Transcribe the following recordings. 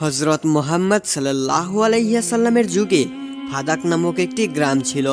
হজরত মোহাম্মদ সাল্লাহ আলাইসাল্লামের যুগে ফাদাক নামক একটি গ্রাম ছিল।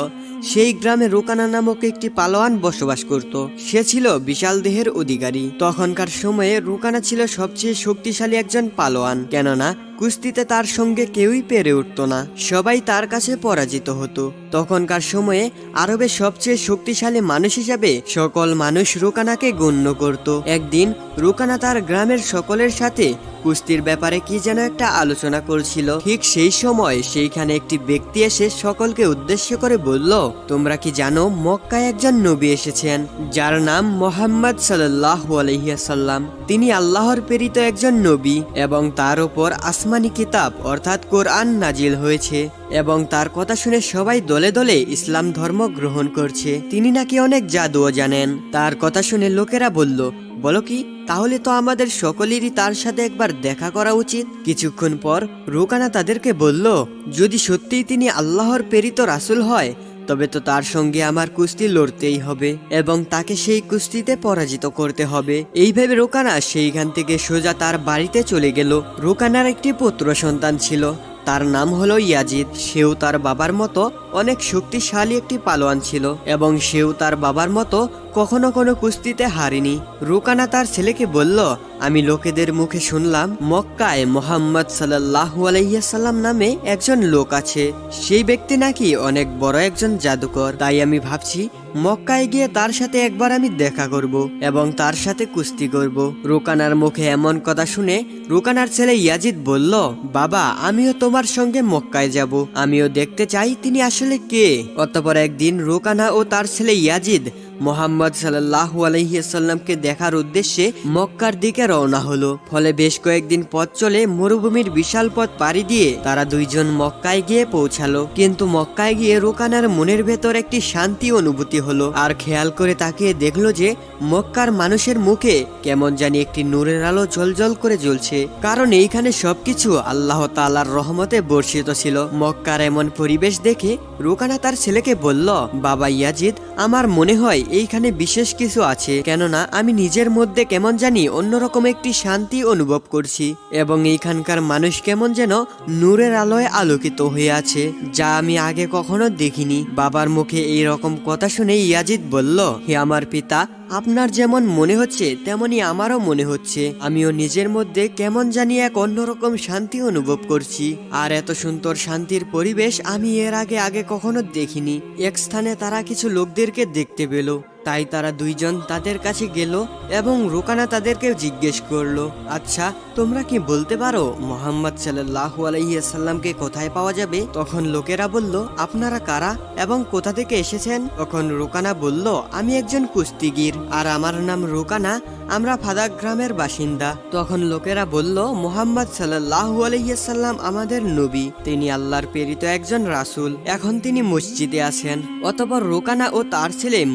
সেই গ্রামে রোকানা নামক একটি পালোয়ান বসবাস করত। সে ছিল বিশাল দেহের অধিকারী। তখনকার সময়ে রোকানা ছিল সবচেয়ে শক্তিশালী একজন পালোয়ান। কেননা কুস্তিতে তার সঙ্গে কেউই পেরে উঠত না। সবাই তার কাছে পরাজিত হতো। তখনকার সময়ে আরবের সবচেয়ে শক্তিশালী মানুষ হিসাবে সকল মানুষ রুকানাকে গণ্য করত। একদিন রুকানা তার গ্রামের সকলের সাথে কুস্তির ব্যাপারে কি যেন একটা আলোচনা করছিল। ঠিক সেই সময় সেইখানে একটি ব্যক্তি এসে সকলকে উদ্দেশ্য করে বলল, তোমরা কি জানো, মক্কায় একজন নবী এসেছেন, যার নাম মোহাম্মদ সাল্লাহ আলহিয়াসাল্লাম তিনি আল্লাহর প্রেরিত একজন নবী এবং তার ওপর আসমানি কিতাব অর্থাৎ কোরআন নাজিল হয়েছে এবং তার কথা শুনে সবাই দলে দলে ইসলাম ধর্ম গ্রহণ করছে। তিনি নাকি অনেক জাদুও জানেন। তার কথা শুনে লোকেরা বলল, বলো কি, তাহলে তো আমাদের সকলেরই তার সাথে একবার দেখা করা উচিত। কিছুক্ষণ পর রোকানা তাদেরকে বলল, যদি সত্যিই তিনি আল্লাহর প্রেরিত রাসুল হয় তবে তো তার সঙ্গে আমার কুস্তি লড়তেই হবে এবং তাকে সেই কুস্তিতে পরাজিত করতে হবে। এইভাবে রোকানা সেইখান থেকে সোজা তার বাড়িতে চলে গেল। রোকানার একটি পুত্র সন্তান ছিল। তার নাম হলো ইয়াজিদ। সেও তার বাবার মতো অনেক শক্তিশালী একটি পালোয়ান ছিল এবং সেও তার বাবার মতো কখনো কোনো কুস্তিতে হারেনি। রুকানা তার ছেলেকে বলল, আমি লোকেদের মুখে শুনলাম মক্কায় মোহাম্মদ সাল্লাহ আলাইসাল্লাম নামে একজন লোক আছে। সেই ব্যক্তি নাকি অনেক বড় একজন জাদুকর। তাই আমি ভাবছি মক্কায় গিয়ে তার সাথে একবার আমি দেখা করব এবং তার সাথে কুস্তি করব। রুকানার মুখে এমন কথা শুনে রুকানার ছেলে ইয়াজিদ বলল, বাবা, আমিও তোমার সঙ্গে মক্কায় যাব। আমিও দেখতে চাই তিনি আসলে কে? অতপর একদিন রোকানা ও তার ছেলে ইয়াজিদ মোহাম্মদ সাল্লাহ আলহিসাল্লামকে দেখার উদ্দেশ্যে মক্কার দিকে রওনা হলো। ফলে বেশ কয়েকদিন পথ চলে মরুভূমির বিশাল পথ পাড়ি দিয়ে তারা দুইজন মক্কায় গিয়ে পৌঁছালো। কিন্তু মক্কায় গিয়ে রোকানার মনের ভেতর একটি শান্তি অনুভূতি হলো আর খেয়াল করে তাকিয়ে দেখল যে মক্কার মানুষের মুখে কেমন জানি একটি নূরের আলো জলজল করে জ্বলছে। কারণ এইখানে সবকিছু আল্লাহ তালার রহমতে বর্ষিত ছিল। মক্কার এমন পরিবেশ দেখে রোকানা তার ছেলেকে বলল, বাবা ইয়াজিদ, আমার মনে হয় এইখানে বিশেষ কিছু আছে, কেননা আমি নিজের মধ্যে কেমন জানি অন্যরকম একটি শান্তি অনুভব করছি, এবং এইখানকার মানুষ কেমন যেন নূরের আলোয় আলোকিত হয়ে আছে, যা আমি আগে কখনো দেখিনি। বাবার মুখে এই রকম কথা শুনে ইয়াজিদ বলল, হে আমার পিতা আপনার যেমন মনে হচ্ছে তেমনি আমারও মনে হচ্ছে। আমিও নিজের মধ্যে কেমন জানি এক অন্যরকম শান্তি অনুভব করছি। আর এত সুন্দর শান্তির পরিবেশ আমি এর আগে আগে কখনো দেখিনি। এক স্থানে তারা কিছু লোকদেরকে দেখতে পেল। তাই তারা দুইজন তাদের কাছে গেল এবং রোকানা তাদেরকে জিজ্ঞেস করল আচ্ছা তোমরা কি বলতে পারো মোহাম্মদ সাল্লাহ আলাইসাল্লামকে কোথায় পাওয়া যাবে? তখন লোকেরা বলল, আপনারা কারা এবং কোথা থেকে এসেছেন? তখন রোকানা বলল, আমি একজন কুস্তিগির আর আমার নাম রোকানা, আমরা ফাদাক গ্রামের বাসিন্দা। তখন লোকেরা বলল, মোহাম্মদ সাল্লাহ আলাইসাল্লাম আমাদের নবী, তিনি আল্লাহর প্রেরিত একজন রাসূল, এখন তিনি মসজিদে আছেন। অতপর রোকানা ও তার ছেলে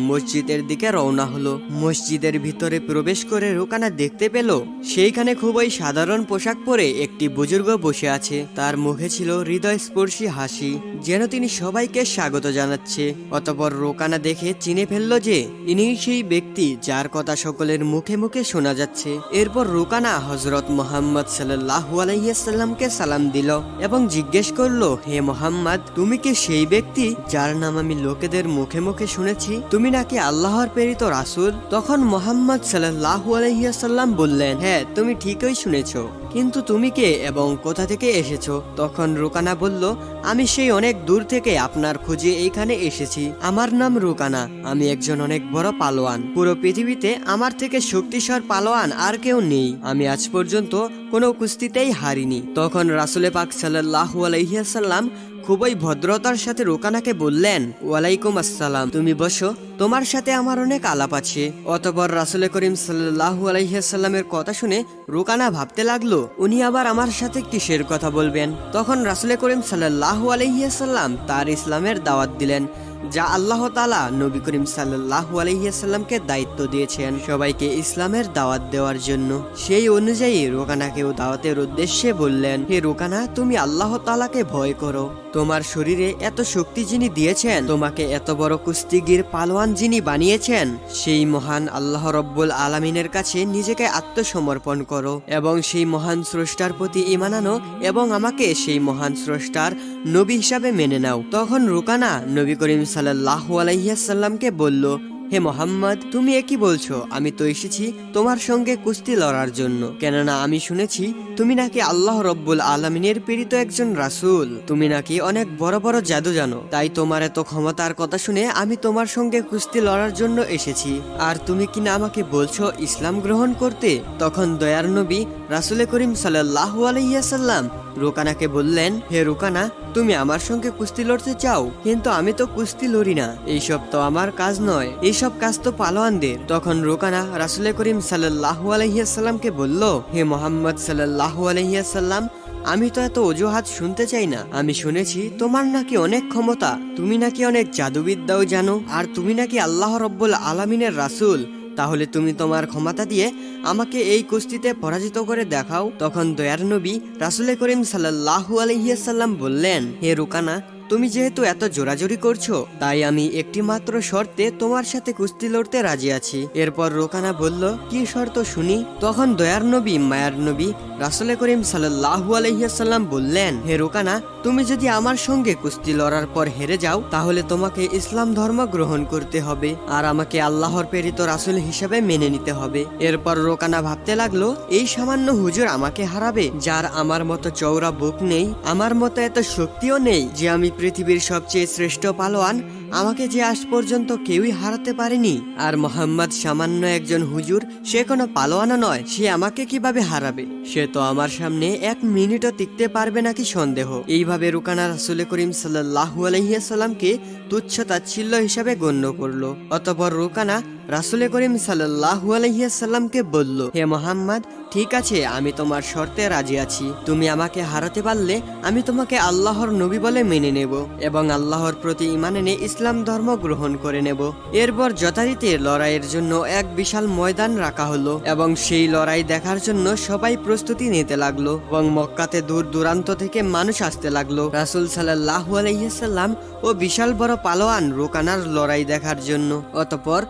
মসজিদের দিকে রওনা হলো। মসজিদের ভিতরে প্রবেশ করে রোকানা দেখতে পেল, সেইখানে খুবই সাধারণ পোশাক পরে একটি বুজুর্গ বসে আছে। তার মুখে ছিল হৃদয়স্পর্শী হাসি, যেন তিনি সবাইকে স্বাগত জানাচ্ছে। অতপর রোকানা দেখে চিনে ফেলল যে, ইনি সেই ব্যক্তি যার কথা সকলের মুখে মুখে শোনা যাচ্ছে। এরপর রোকানা হজরত মোহাম্মদ সাল্লাহ আলাইসাল্লামকে সালাম দিল এবং জিজ্ঞেস করল, হে মোহাম্মদ, তুমি কি সেই ব্যক্তি যার নাম আমি লোকেদের মুখে মুখে শুনেছি? তুমি নাকি আল্লাহর প্রেরিত রাসূল তখন মোহাম্মদ সাল্লাহ আলাইসাল্লাম বললেন হ্যাঁ তুমি ঠিকই শুনেছ। কিন্তু তুমি কে এবং কোথা থেকে এসেছ? তখন রোকানা বলল, আমি সেই অনেক দূর থেকে আপনার খুঁজে এইখানে এসেছি। আমার নাম রোকানা। আমি একজন অনেক বড় পালোয়ান। পুরো পৃথিবীতে আমার থেকে শক্তিশর পালোয়ান আর কেউ নেই। আমি আজ পর্যন্ত কোনো কুস্তিতেই হারিনি। তখন রাসুলে পাক সাল্লাহ আলাইসাল্লাম খুবই ভদ্রতার সাথে রোকানাকে বললেন, ওয়ালাইকুম আসসালাম। তুমি বসো। তোমার সাথে আমার অনেক আলাপ আছে। অতপর রাসুল করিম সাল্লাহ আলাইসাল্লামের কথা শুনে রোকানা ভাবতে লাগল, উনি আবার আমার সাথে কিসের কথা বলবেন? তখন রাসুল করিম সাল্লাহ আলাইসাল্লাম তার ইসলামের দাওয়াত দিলেন। যা আল্লাহ তালা নবী করিম সাল্লাহ আলহিয়াসাল্লামকে দায়িত্ব দিয়েছেন সবাইকে ইসলামের দাওয়াত দেওয়ার জন্য। সেই অনুযায়ী রোকানাকেও দাওয়াতের উদ্দেশ্যে বললেন, হে রোকানা, তুমি আল্লাহ তালাকে ভয় করো। তোমার শরীরে এত শক্তি যিনি দিয়েছেন, তোমাকে এত বড় কুস্তিগির পালোয়ান যিনি বানিয়েছেন, সেই মহান আল্লাহ রব্বুল আলমিনের কাছে নিজেকে আত্মসমর্পণ করো এবং সেই মহান স্রষ্টার প্রতি ইমানানো এবং আমাকে সেই মহান স্রষ্টার নবী হিসাবে মেনে নাও। তখন রুকানা নবী করিম সাল্লাহ আলাইসাল্লামকে বলল, হে মোহাম্মদ, তুমি একই বলছো? আমি তো এসেছি তোমার সঙ্গে কুস্তি লড়ার জন্য। কেননা আমি শুনেছি তুমি নাকি আল্লাহ রব্বুল আলমিনের প্রেরিত একজন রাসূল। তুমি নাকি অনেক বড় বড় জাদু জানো। তাই তোমার এত ক্ষমতার কথা শুনে আমি তোমার সঙ্গে কুস্তি লড়ার জন্য এসেছি। আর তুমি কি না আমাকে বলছো ইসলাম গ্রহণ করতে? তখন দয়ার নবী রাসুল করিম সাল্লাহ আলাইসাল্লাম রোকানাকে বললেন, হে রোকানা, তুমি আমার সঙ্গে কুস্তি লড়তে চাও, কিন্তু আমি তো কুস্তি লড়ি না। এইসব তো আমার কাজ নয়। এইসব কাজ তো পালোয়ানদের। তখন রোকানা রাসুল করিম সাল্লাহ আলহিয়াসাল্লামকে বলল, হে মোহাম্মদ সাল্লাহ আলহিয়াসাল্লাম আমি তো এত অজুহাত শুনতে চাই না। আমি শুনেছি তোমার নাকি অনেক ক্ষমতা। তুমি নাকি অনেক জাদুবিদ্যাও জানো, আর তুমি নাকি আল্লাহ রব্বুল আলমিনের রাসুল। তাহলে তুমি তোমার ক্ষমতা দিয়ে আমাকে এই কুস্তিতে পরাজিত করে দেখাও। তখন দয়ার নবী রাসুল করিম সাল্লাহু আলহিয়াসাল্লাম বললেন, হে রুকানা, তুমি যেহেতু এত জোরাজোরি করছ, তাই আমি একটি মাত্র শর্তে তোমার সাথে কুস্তি লড়তে রাজি আছি। এরপর রোকানা বলল, কি শর্ত শুনি? তখন দয়ার নবী, মায়ার নবী রাসুল করিম সাল্লাহু আলহিয়াসাল্লাম বললেন, হে রোকানা তুমি যদি আমার সঙ্গে কুস্তি লড়ার পর হেরে যাও, তাহলে তোমাকে ইসলাম ধর্ম গ্রহণ করতে হবে, আর আমাকে আল্লাহর প্রেরিত রাসুল হিসেবে মেনে নিতে হবে। এরপর রোকানা ভাবতে লাগল, এই সামান্য হুজুর আমাকে হারাবে, যার আমার মতো চৌরা বুক নেই, আমার মতো এত শক্তিও নেই যে আমি পৃথিবীর সবচেয়ে শ্রেষ্ঠ পালোয়ান আমাকে যে আজ পর্যন্ত কেউই হারাতে পারেনি, আর মোহাম্মদ সামান্য একজন হুজুর, সে কোনো পালোয়ানা নয়, সে আমাকে কীভাবে হারাবে? সে তো আমার সামনে এক মিনিটও টিকতে পারবে নাকি সন্দেহ? এইভাবে রুকানা রাসুল করিম সাল্লাহু আলহিয়াসাল্লামকে তুচ্ছ তাচ্ছিল্য হিসাবে গণ্য করল। অতপর রুকানা রাসুল করিম সাল্লাহু আলহিয়াসাল্লামকে বলল, হে মোহাম্মদ, ঠিক আছে, আমি তোমার শর্তে রাজি আছি। তুমি আমাকে হারাতে পারলে আমি তোমাকে আল্লাহর নবী বলে মেনে নেব এবং আল্লাহর প্রতি ইমান এনে ইসলাম ধর্ম গ্রহণ করে নেব। এরপর যথারীতি লড়াইয়ের জন্য এক বিশাল ময়দান রাখা হলো এবং সেই লড়াই দেখার জন্য সবাই প্রস্তুতি নিতে লাগল এবং মক্কাতে দূর দূরান্ত থেকে মানুষ আসতে লাগল। রাসুল সাল্লাহ আলহিহাল্লাম ও বিশাল বড় পালোয়ান রোকানার লড়াই দেখার জন্য। অতপর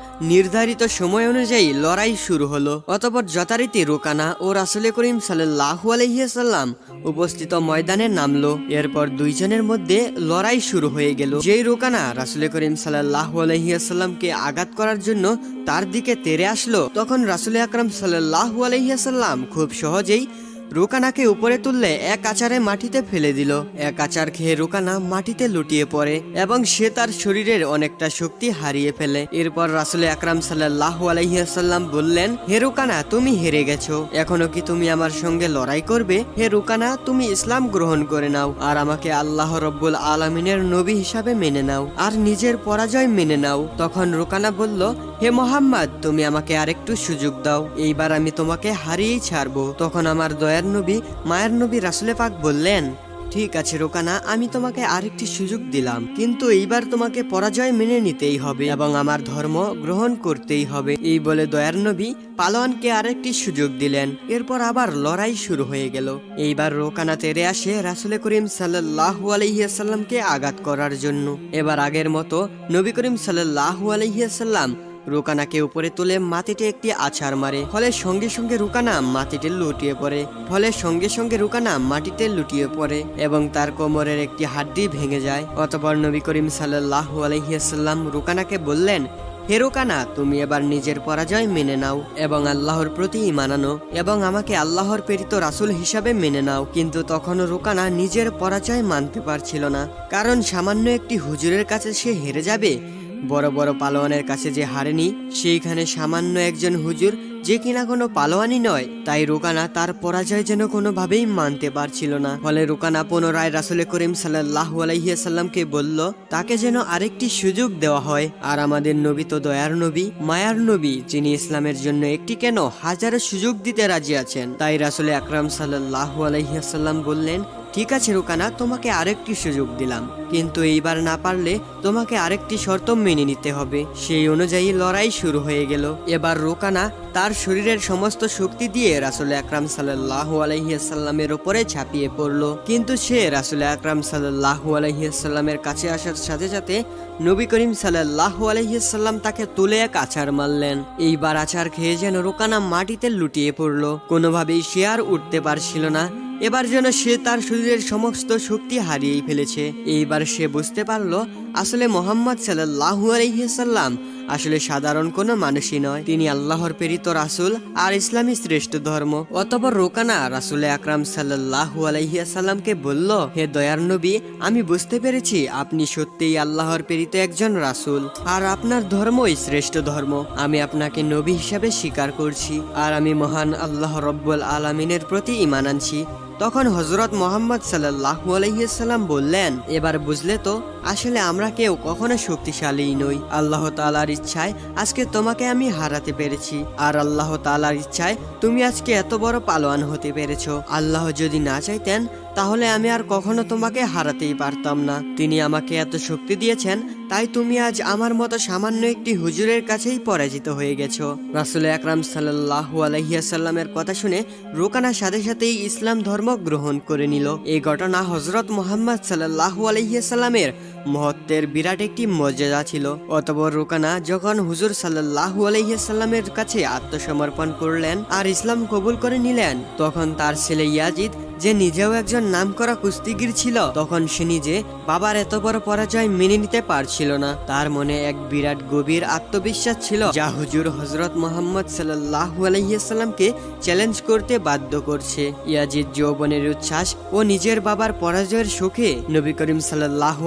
নির্ধারিত সময় অনুযায়ী লড়াই শুরু হলো। অতপর যথারীতি রোকানা ও রাসুল করিম সাল্লাহ আলহিহাল্লাম উপস্থিত ময়দানে নামলো। এরপর দুইজনের মধ্যে লড়াই শুরু হয়ে গেল। যেই রোকানা রাসুল করিম সাল্লাহ আলহিহাল্লামকে আঘাত করার জন্য তার দিকে তেরে আসলো, তখন রাসুল আকরাম সাল্লাহ আলহিহাল্লাম খুব সহজেই রুকানাকে উপরে তুললে এক আচারে মাটিতে ফেলে দিল। এক আচার খেয়ে রুকানা মাটিতে লুটিয়ে পড়ে এবং সে তার শরীরের অনেকটা শক্তি হারিয়ে ফেলে। এরপর রাসুলে আকরাম সাল্লাহ আলাইসাল্লাম বললেন, হে রুকানা, তুমি হেরে গেছো। এখনও কি তুমি আমার সঙ্গে লড়াই করবে? হে রুকানা, তুমি ইসলাম গ্রহণ করে নাও আর আমাকে আল্লাহ রব্বুল আলমিনের নবী হিসাবে মেনে নাও আর নিজের পরাজয় মেনে নাও। তখন রুকানা বলল, হে মোহাম্মদ, তুমি আমাকে আরেকটু সুযোগ দাও। এইবার আমি তোমাকে হারিয়েই ছাড়বো। তখন আমার দয়ার নবী, মায়ের নবী রাসুলে পাক বললেন, ঠিক আছে রোকানা, আমি তোমাকে আরেকটি সুযোগ দিলাম, কিন্তু এইবার তোমাকে পরাজয় মেনে নিতেই হবে এবং আমার ধর্ম গ্রহণ করতেই হবে। এই বলে দয়ার নবী পালোয়ানকে আরেকটি সুযোগ দিলেন, এরপর আবার লড়াই শুরু হয়ে গেল। এইবার রোকানা তেরে আসে রাসুলে করিম সাল্লাহ আলহিয়াসাল্লামকে আঘাত করার জন্য। এবার আগের মতো নবী করিম সাল্লাহ আলহিয়াসাল্লাম রুকানাকে উপরে তুলে মাটিতে একটি আছাড় মারে। ফলে সঙ্গে সঙ্গে রুকানা মাটিতে লুটিয়ে পড়ে। ফলে সঙ্গে সঙ্গে রুকানা মাটিতে লুটিয়ে পড়ে এবং তার কোমরের একটি হাড্ডি ভেঙে যায়। অতপর নবী করিম সাল্লাহ আলহিহাসাল্লাম রুকানাকে বললেন, হে রুকানা, তুমি এবার নিজের পরাজয় মেনে নাও এবং আল্লাহর প্রতি মানানো এবং আমাকে আল্লাহর প্রেরিত রাসুল হিসাবে মেনে নাও। কিন্তু তখনও রুকানা নিজের পরাজয় মানতে পারছিল না। কারণ সামান্য একটি হুজুরের কাছে সে হেরে যাবে বড় বড় পালোয়ানের কাছে যে হারেনি, সেইখানে সামান্য একজন হুজুর যে কিনা কোনো পালোয়ানি নয়, তাই রোকানা তার পরাজয় যেন কোনোভাবেই মানতে পারছিল না। ফলে রোকানা পুনরায় রাসুল করিম সাল্লাহ আলাইসাল্লামকে বলল, তাকে যেন আরেকটি সুযোগ দেওয়া হয়। আর আমাদের নবী তো দয়ার নবী, মায়ার নবী, যিনি ইসলামের জন্য একটি কেন হাজারো সুযোগ দিতে রাজি আছেন। তাই রাসুল আকরাম সাল্লাহ আলাইসাল্লাম বললেন ঠিক আছে, রোকানা, তোমাকে আরেকটি সুযোগ দিলাম। কিন্তু এইবার না পারলে তোমাকে আরেকটি শর্ত মেনে নিতে হবে। সেই অনুযায়ী লড়াই শুরু হয়ে গেল। এবার রোকানা তার শরীরের সমস্ত শক্তি দিয়ে রাসুল আকরাম সাল্লাহ আলহিয়াসাল্লামের ওপরে ঝাঁপিয়ে পড়ল। কিন্তু সে রাসুল আকরাম সাল্লাহ আলহিয়াসাল্লামের কাছে আসার সাথে সাথে নবী করিম সাল্লাহ আলহিয়াসাল্লাম তাকে তুলে এক আছাড় মারলেন। এইবার আছাড় খেয়ে যেন রোকানা মাটিতে লুটিয়ে পড়ল। কোনোভাবেই সে আর উঠতে পারছিল না। এবার যেন সে তার শরীরের সমস্ত শক্তি হারিয়েই ফেলেছে। এইবার সে বুঝতে পারল, আসলে মোহাম্মদ সাল্লাহ আলহিহাল্লাম আসলে সাধারণ কোনো মানুষই নয়। তিনি আল্লাহর প্রেরিত রাসুল আর ইসলামী শ্রেষ্ঠ ধর্ম। অতপর রোকানা রাসুল আকরাম সাল্লাহ আলাইসাল্লামকে বলল, হে দয়ার নবী, আমি বুঝতে পেরেছি আপনি সত্যিই আল্লাহর প্রেরিত একজন রাসুল আর আপনার ধর্মই শ্রেষ্ঠ ধর্ম। আমি আপনাকে নবী হিসাবে স্বীকার করছি আর আমি মহান আল্লাহ রব্বুল আলমিনের প্রতি ইমান আনছি। তখন হজরত মোহাম্মদ সাল্লাহ আলহিসাল্লাম বললেন, এবার বুঝলে তো, আসলে আমরা কেউ কখনো শক্তিশালী নই। আল্লাহ তালার ইচ্ছায় আজকে তোমাকে আমি হারাতে পেরেছি। আর আল্লাহ তালার ইচ্ছায় তুমি আজকে এত বড় পালোয়ান হতে পেরেছ। আল্লাহ যদি না চাইতেন তাহলে আমি আর কখনো তোমাকে হারাতেই পারতাম না। তিনি আমাকে এত শক্তি দিয়েছেন, তাই তুমি আজ আমার মতো সামান্য একটি হুজুরের কাছেই পরাজিত হয়ে গেছো। রাসুল আকরাম সাল্লাহ আলহিয়াসাল্লামের কথা শুনে রোকানা সাথে সাথেই ইসলাম ধর্ম গ্রহণ করে নিল। এই ঘটনা হজরত মোহাম্মদ সাল্লাহ আলহিয়াসাল্লামের মহত্বের বিরাট একটি মর্যাদা ছিল। অতপর রোকানা যখন হুজুর সাল্লাহু আলহিসাল্লামের কাছে আত্মসমর্পণ করলেন আর ইসলাম কবুল করে নিলেন, তখন তার ছেলে ইয়াজিদ যে নিজেও একজন নামকরা কুস্তিগির ছিল, তখন সে নিজে বাবার এত বড় পরাজয় মেনে নিতে পারছিল না। তার মনে এক বিরাট গভীর আত্মবিশ্বাস ছিল, যা হুজুর হজরত মোহাম্মদ সাল্লাহু আলহিসাল্লামকে চ্যালেঞ্জ করতে বাধ্য করছে। ইয়াজিদ যৌবনের উচ্ছ্বাস ও নিজের বাবার পরাজয়ের সুখে নবী করিম সাল্লাহু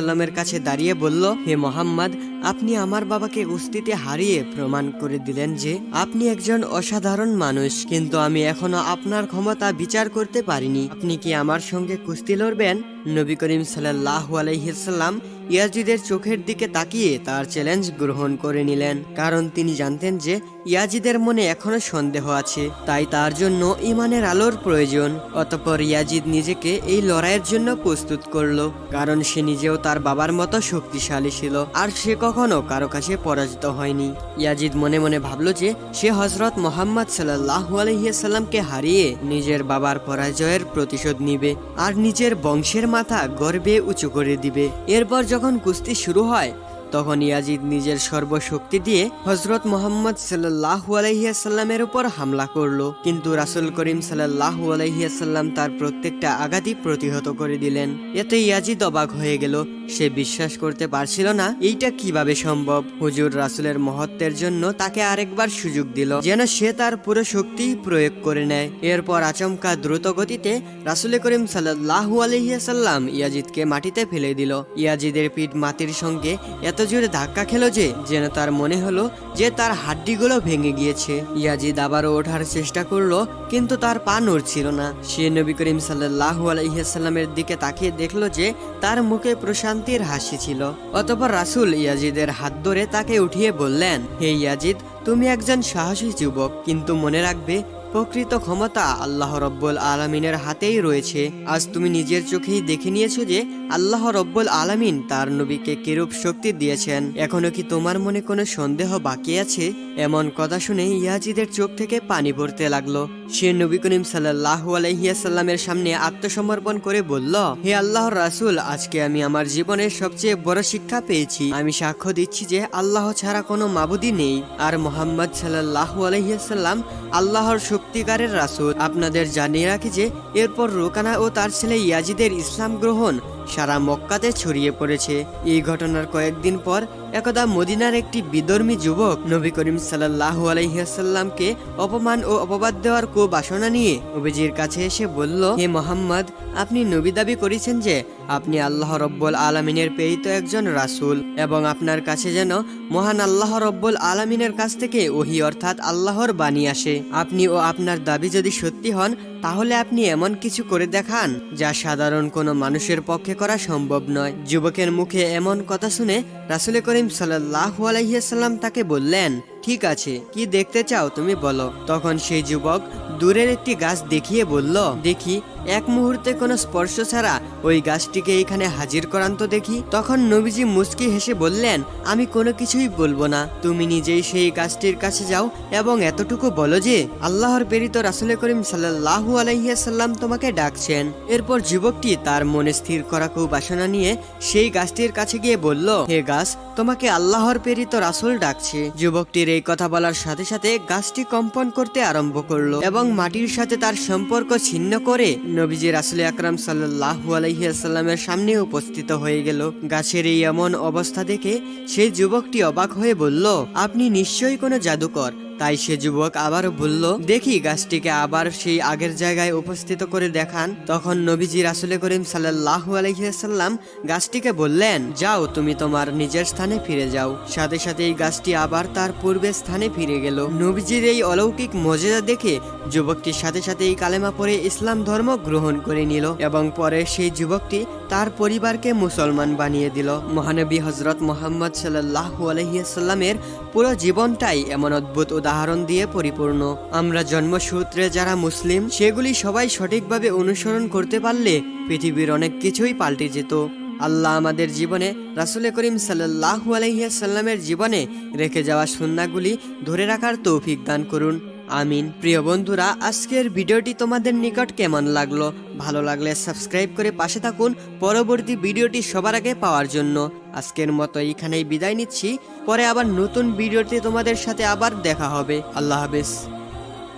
আলহিসাল্লামের কাছে দাঁড়িয়ে বলল হে মোহাম্মদ আপনি আমার বাবাকে কুস্তিতে হারিয়ে প্রমাণ করে দিলেন যে আপনি একজন অসাধারণ মানুষ, কিন্তু আমি এখনও আপনার ক্ষমতা বিচার করতে পারিনি। আপনি কি আমার সঙ্গে কুস্তি লড়বেন? নবী করিম সাল্লাহ আলহিসাল্লাম ইয়াজিদের চোখের দিকে তাকিয়ে তার চ্যালেঞ্জ গ্রহণ করে নিলেন, কারণ তিনি জানতেন যে ইয়াজিদের মনে এখনও সন্দেহ আছে, তাই তার জন্য ইমানের আলোর প্রয়োজন। অতপর ইয়াজিদ নিজেকে এই লড়াইয়ের জন্য প্রস্তুত করল, কারণ সে নিজেও তার বাবার মতো শক্তিশালী ছিল, আর সে কখনো কারও কাছে পরাজিত হয়নি। ইয়াজিদ মনে মনে ভাবল যে সে হজরত মোহাম্মদ সাল্লাহ আলহিয়াসাল্লামকে হারিয়ে নিজের বাবার পরাজয়ের প্রতিশোধ নিবে আর নিজের বংশের মাথা গর্বে উঁচু করে দিবে। এরপর যখন কুস্তি শুরু হয় তখন ইয়াজিদ নিজের সর্বশক্তি দিয়ে হজরত মোহাম্মদ সাল্লাহু আলহিয়াসাল্লামের উপর হামলা করল। কিন্তু রাসুল করিম সাল্লাহু আলহিয়াসাল্লাম তার প্রত্যেকটা আঘাতই প্রতিহত করে দিলেন। এতে ইয়াজিদ অবাক হয়ে গেল। সে বিশ্বাস করতে পারছিল না, এইটা কীভাবে সম্ভব? হুজুর রাসুলের মহত্বের জন্য তাকে আরেকবার সুযোগ দিল, যেন সে তার পুরো শক্তি প্রয়োগ করে নেয়। এরপর আচমকা দ্রুত গতিতে রাসুল করিম সাল্লাহু আলহিয়াসাল্লাম ইয়াজিদকে মাটিতে ফেলে দিল। ইয়াজিদের পিঠ মাটির সঙ্গে এত জোরে ধাক্কা খেলো যে, যেন তার মনে হলো যে তার হাড্ডিগুলো ভেঙে গিয়েছে। ইয়াজিদ আবারও ওঠার চেষ্টা করল, কিন্তু তার পা নড়ছিল না। সে নবী করিম সাল্লাহু আলহিহাসাল্লামের দিকে তাকিয়ে দেখল যে, তার মুখে প্রশান্তির হাসি ছিল। অতপর রাসুল ইয়াজিদের হাত ধরে তাকে উঠিয়ে বললেন, হে ইয়াজিদ, তুমি একজন সাহসী যুবক, কিন্তু মনে রাখবে, প্রকৃত ক্ষমতা আল্লাহ রব্বুল আলমিনের হাতেই রয়েছে। আজ তুমি নিজের চোখেই দেখে নিয়েছো যে আল্লাহ রব্বুল আলামিন তার নবীকে কিরূপ শক্তি দিয়েছেন? এখনও কি তোমার মনে কোনো সন্দেহ বাকি আছে? এমন কথা শুনে ইয়াজিদের চোখ থেকে পানি পড়তে লাগল। সে নবী করিম সাল্লাহ আলাইহিয়াসাল্লামের সামনে আত্মসমর্পণ করে বলল, হে আল্লাহর রাসুল, আজকে আমি আমার জীবনের সবচেয়ে বড় শিক্ষা পেয়েছি। আমি সাক্ষ্য দিচ্ছি যে আল্লাহ ছাড়া কোনো মাবুদি নেই। আর মোহাম্মদ সাল্লাহ আলাইহিয়াসাল্লাম আল্লাহর সত্যিকারের রাসুল। আপনাদের জানিয়ে রাখি যে, এরপর রোকানা ও তার ছেলে ইয়াজিদের ইসলাম গ্রহণ সারা মক্কাতে ছড়িয়ে পড়েছে। এই ঘটনার কয়েকদিন পর একদা মদিনার একটি বিধর্মী যুবক নবী করিম সাল্লাহু আলাইহাল্লামকে অপমান ও অপবাদ দেওয়ার কো বাসনা নিয়ে নবীজির কাছে এসে বলল, হে মোহাম্মদ, আপনি নবী দাবি করেছেন যে আপনি আল্লাহ রব্বুল আলমিনের প্রেরিত একজন রাসূল এবং আপনার কাছে যেন মহান আল্লাহ রব্বুল আলমিনের কাছ থেকে ওহি অর্থাৎ আল্লাহর বাণী আসে। আপনি ও আপনার দাবি যদি সত্যি হন, তাহলে আপনি এমন কিছু করে দেখান যা সাধারণ কোনো মানুষের পক্ষে করা সম্ভব নয়। যুবকের মুখে এমন কথা শুনে রাসুল করিম সাল্লাহু আলাইসাল্লাম তাকে বললেন ঠিক আছে, কি দেখতে চাও তুমি বলো। তখন সেই যুবক দূরের একটি গাছ দেখিয়ে বলল, দেখি, এক মুহূর্তে কোনো স্পর্শ ছাড়া ওই গাছটিকে এখানে হাজির করান তো দেখি। তখন নবীজি মুস্কি হেসে বললেন, আমি কোনো কিছুই বলব না, তুমি নিজেই সেই গাছটির কাছে যাও এবং এতটুকু বলো যে, আল্লাহর প্রেরিত রাসুল করিম সাল্লাহু আলাইসাল্লাম তোমাকে ডাকছেন। এরপর যুবকটি তার মনে স্থির করা কু বাসনা নিয়ে সেই গাছটির কাছে গিয়ে বলল, হে গাছ, তোমাকে আল্লাহর প্রেরিত রাসুল ডাকছে। যুবকটির এই কথা বলার সাথে সাথে গাছটি কম্পন করতে আরম্ভ করল এবং মাটির সাথে তার সম্পর্ক ছিন্ন করে নবীজি রাসুল আকরাম সাল্লাহু আলাইসাল্লামের সামনে উপস্থিত হয়ে গেল। গাছের এই এমন অবস্থা দেখে সেই যুবকটি অবাক হয়ে বলল, আপনি নিশ্চয়ই কোনো জাদুকর। তাই সে যুবক আবার বলল, দেখি গাছটিকে আবার সেই আগের জায়গায় উপস্থিত করে দেখান। তখন নবীজি রাসুল করিম সাল্লাহু আলহিহাসাল্লাম গাছটিকে বললেন, যাও, তুমি তোমার নিজের স্থানে ফিরে যাও। সাথে সাথে এই গাছটি আবার তার পূর্বের স্থানে ফিরে গেল। নবীজির এই অলৌকিক মর্যাদা দেখে যুবকটির সাথে সাথে এই কালেমা পরে ইসলাম ধর্ম গ্রহণ করে নিল এবং পরে সেই যুবকটি তার পরিবারকে মুসলমান বানিয়ে দিল। মহানবী হজরত মোহাম্মদ সাল্লাহু আলহিহাসাল্লামের পুরো জীবনটাই এমন অদ্ভুত উদাহরণ দিয়ে পরিপূর্ণ। আমরা জন্মসূত্রে যারা মুসলিম, সেগুলি সবাই সঠিকভাবে অনুসরণ করতে পারলে পৃথিবীর অনেক কিছুই পাল্টে যেত। আল্লাহ আমাদের জীবনে রাসুল করিম সাল্লাহু আলহিহাসাল্লামের জীবনে রেখে যাওয়া সুন্নাগুলি ধরে রাখার তৌফিক দান করুন। আমিন। প্রিয় বন্ধুরা, আজকের ভিডিওটি তোমাদের নিকট কেমন লাগল? ভালো লাগলে সাবস্ক্রাইব করে পাশে থাকুন। পরবর্তী ভিডিওটি সবার আগে পাওয়ার জন্য। আজকের মতো এইখানেই বিদায় নিচ্ছি। পরে আবার নতুন ভিডিওতে তোমাদের সাথে আবার দেখা হবে। আল্লাহ হাফেজ।